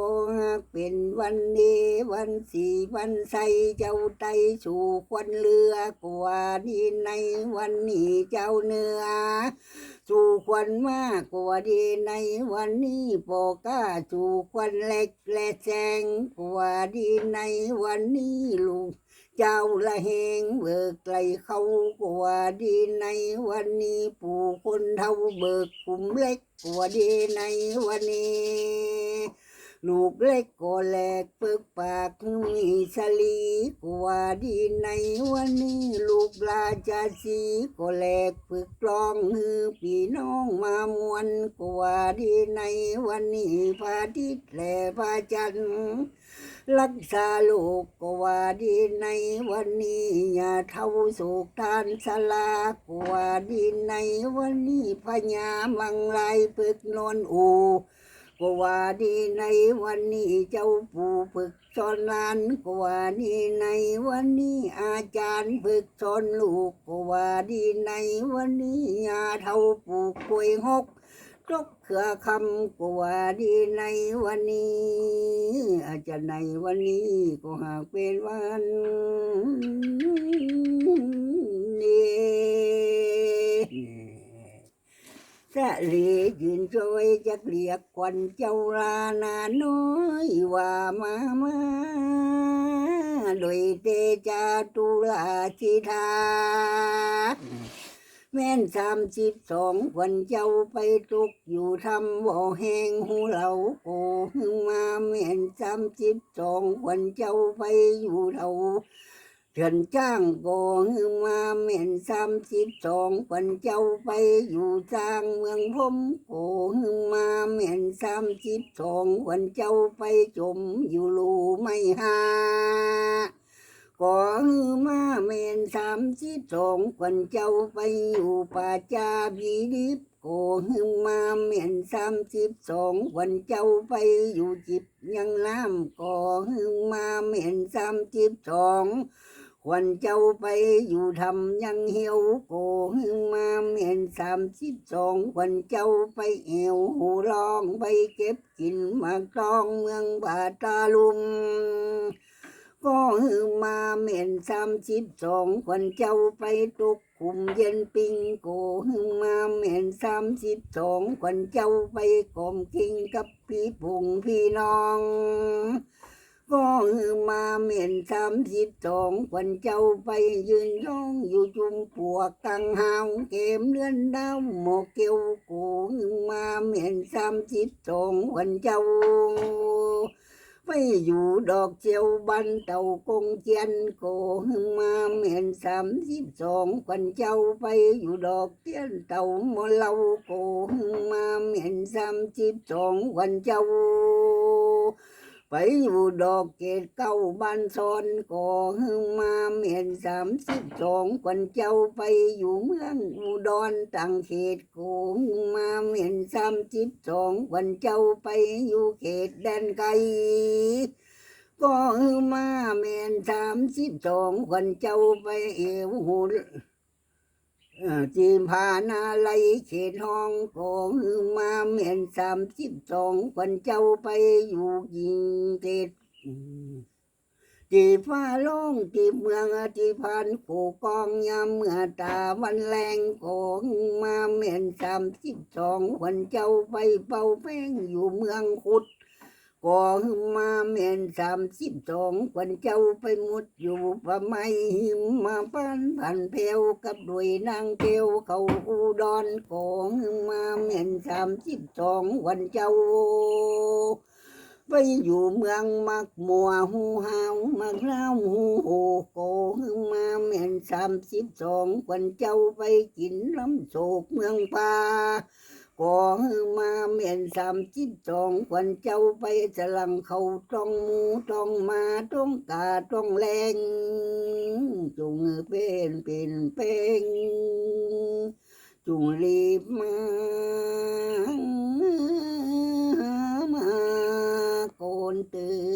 โอ้เป็นวันนี้วันสี่วันใสเจ้าไตสู่ควันเรือกว่าดีในวันนี้เจ้าเนื้อ สู่ควันมากกว่าดีในวันนี้โปก้าสู่ควันเล็กและแจงกว่าดีในวันนี้ลูกเจ้าละเหงเบิกไกลเขากว่าดีในวันนี้ปู่คนเท่าเบิกกลุ่มเล็กกว่าดีในวันนี้ ลูกเล็กก็แหลกปิกปากมีสลีกว่าดีในวันนี้ลูกลาจาสีก็แหลกปึกกลองฮือพี่น้องมามวนกว่าดีในวันนี้พระอาทิตย์และพระจันทร์รักษาลูกกว่าดีในวันนี้อย่าเท่าโศกทานสลากว่าดีในวันนี้พญามังลายปึกนอนอู กว่าดีในวันนี้เจ้าปู่ฝึกสอนหลานกว่าดีในวันนี้อาจารย์ฝึกสอนลูกกว่าดีในวันนี้ยาเท่าปู่กวยหกจกเขือคำกว่าดีในวันนี้ อาจจะในวันนี้ก็หากเป็นวัน สะรียืนช่วยจะเกลียกควันเจ้าลานาน้อยว่ามามาโดยเตจาตุลาชิทาแม่นสามสิบสองวันเจ้าไปตุกอยู่ทำบ่อแหงหูเหลาโกหึงมาแม่นสามสิบสองวันเจ้าไปอยู่เท่า เถื่อนจ้างกหึงมาแม่นสามสิบสองวันเจ้าไปอยู่สร้างเมืองพมโกหึงมาแม่นสามสิบสองวันเจ้าไปจมอยู่รูไม่หาก็ฮือมาเมนสามสิบสองคนเจ้าไปอยู่ป่าจาบีดิบก็ฮือมาเมนสามสิบสองคนเจ้าไปอยู่จิบยังน้ำก็ฮือมาเมนสามสิบสอง คนเจ้าไปอยู่ทำยังเหี่ยวโกฮือมาเมนสามสิบสองคนเจ้าไปเอวหูลองไปเก็บกินมากตองเมืองบาตาลุมก็ฮือมาเม่นสามสิบสองคนเจ้าไปตุกคุมเย็นปิงโกฮือมาเม่นสามสิบสองคนเจ้าไปกลมกิงกับพี่พุงพี่น้อง ก็ฮือมาเม่นสามสิบสองคนเจ้าไปยืนย่องอยู่จุมปวกกังหาวเกมเลื่อนดาวหมกเกียวโกฮือมาเม่นสามสิบสองคนเจ้าไปอยู่ดอกเจียวบันเต่ากงเจียนโกหึงมาเมียนสามสิบสองควันเจ้าไปอยู่ดอกเจียนเต่าหมอเหลาโกหึงมาเมียนสามสิบสองควันเจ้าไป อยู่ดอกเกตเก้าบ้านซอนโกหึงมาเมียนสามสิบสองควันเจ้าไปอยู่เมืองอุดรต่างเขตโกหึงมาเมียนสามสิบสองควันเจ้าไปอยู่เขตแดนไกลก็ฮือมาแม่นสามสิบสองคนเจ้าไปเอวหุนเอ่อ จีมพานาไลเขตห้องก็ฮือมาแม่นสามสิบสองคนเจ้าไปอยู่ยิงเกตจีฟ้าล่งจีเมืองจีพันผูกองยามเมื่อตาวันแรงก็ฮือมาแม่นสามสิบสองคนเจ้าไปเป่าแป้งอยู่เมืองขุด ก็หึมมาเมียนสามสิบสองคนเจ้าไปมุดอยู่ประไมหิมมาปันพันเพวกับด้วยนางเกวเขาอุดรก็หึมมาเมียนสามสิบสองวันเจ้าไปอยู่เมืองมักมัวหูหาวมักเล่าหูโหโกหึมมาเมียนสามสิบสองคนเจ้าไปกินลำโศกเมืองป่า ก็ฮือมาเมียนสามสิบสองคนเจ้าไปสลังเขาต้องมูต้องมาต้องกาต้องแรงจุงเป็นเป็นเป็นจุงรีบมามาโกนตื่น